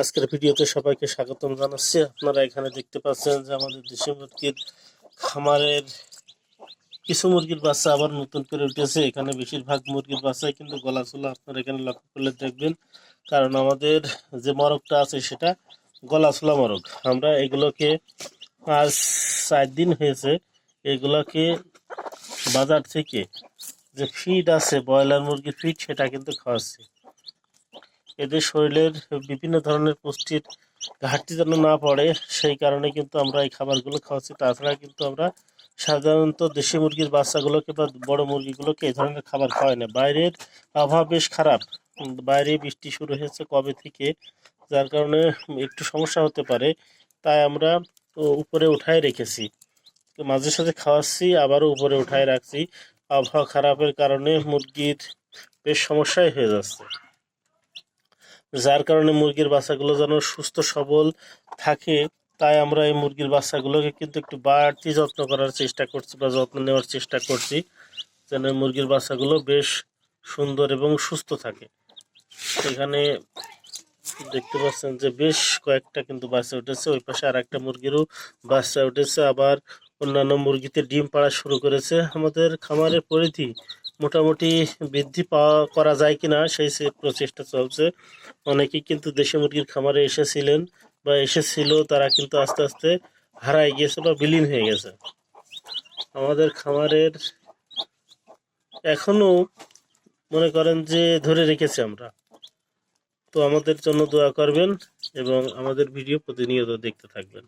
আজকের ভিডিওতে সবাইকে স্বাগতম জানাচ্ছি। আপনারা এখানে দেখতে পাচ্ছেন যে আমাদের দেশি মুরগির খামারের কিছু মুরগির বাচ্চা আবার নতুন করে উঠেছে। এখানে বেশিরভাগ মুরগির বাচ্চাই কিন্তু গলা চুলা আপনারা এখানে লক্ষ্য করলে দেখবেন। কারণ আমাদের যে মরকটা আছে সেটা গলা চুলা মরক আমরা এগুলোকে আজ চার দিন হয়েছে এগুলোকে বাজার থেকে যে ফিড আছে, ব্রয়লার মুরগির ফিড সেটা কিন্তু খাওয়াচ্ছি। এদের শরীরের বিভিন্ন ধরনের পুষ্টির ঘাটতি যেন না পড়ে, সেই কারণে কিন্তু আমরা এই খাবারগুলো খাওয়াচ্ছি। তাছাড়া কিন্তু আমরা সাধারণত দেশি মুরগির বাচ্চাগুলোকে বা বড় মুরগিগুলোকে এই ধরনের খাবার খাওয়াই না। বাইরের আবহাওয়া বেশ খারাপ। বাইরে বৃষ্টি শুরু হয়েছে কবে থেকে? যার কারণে একটু সমস্যা হতে পারে। তাই আমরা উপরে উঠায় রেখেছি। মাঝে সাথে খাওয়াচ্ছি, আবারও উপরে উঠায় রাখছি। আবহাওয়া খারাপের কারণে মুরগির বেশ সমস্যাই হয়ে যাচ্ছে। যার কারণে মুরগির বাচ্চাগুলো যেন সুস্থ, সবল থাকে, তাই আমরা এই মুরগির বাচ্চাগুলোকে কিন্তু একটু বাড়তি যত্ন করার চেষ্টা করছি বা যত্ন নেওয়ার চেষ্টা করছি, যেন মুরগির বাচ্চাগুলো বেশ সুন্দর এবং সুস্থ থাকে। এখানে দেখতে পাচ্ছেন যে বেশ কয়েকটা কিন্তু বাচ্চা উঠেছে, ওই পাশে আর একটা মুরগিরও বাচ্চা উঠেছে, আবার অন্যান্য মুরগিতে ডিম পাড়া শুরু করেছে আমাদের খামারের পরিধি। মোটামুটি বৃদ্ধি পাওয়া, করা যায় কিনা সেই প্রচেষ্টা চলছে। অনেকেই কিন্তু দেশি মুরগির খামারে এসেছিলেন বা এসেছিল, তারা কিন্তু আস্তে আস্তে হারাই গিয়েছে বা বিলীন হয়ে গেছে। আমাদের খামারের এখনও মনে করেন যে ধরে রেখেছি আমরা। তো আমাদের জন্য দোয়া করবেন এবং আমাদের ভিডিও প্রতিনিয়ত দেখতে থাকবেন।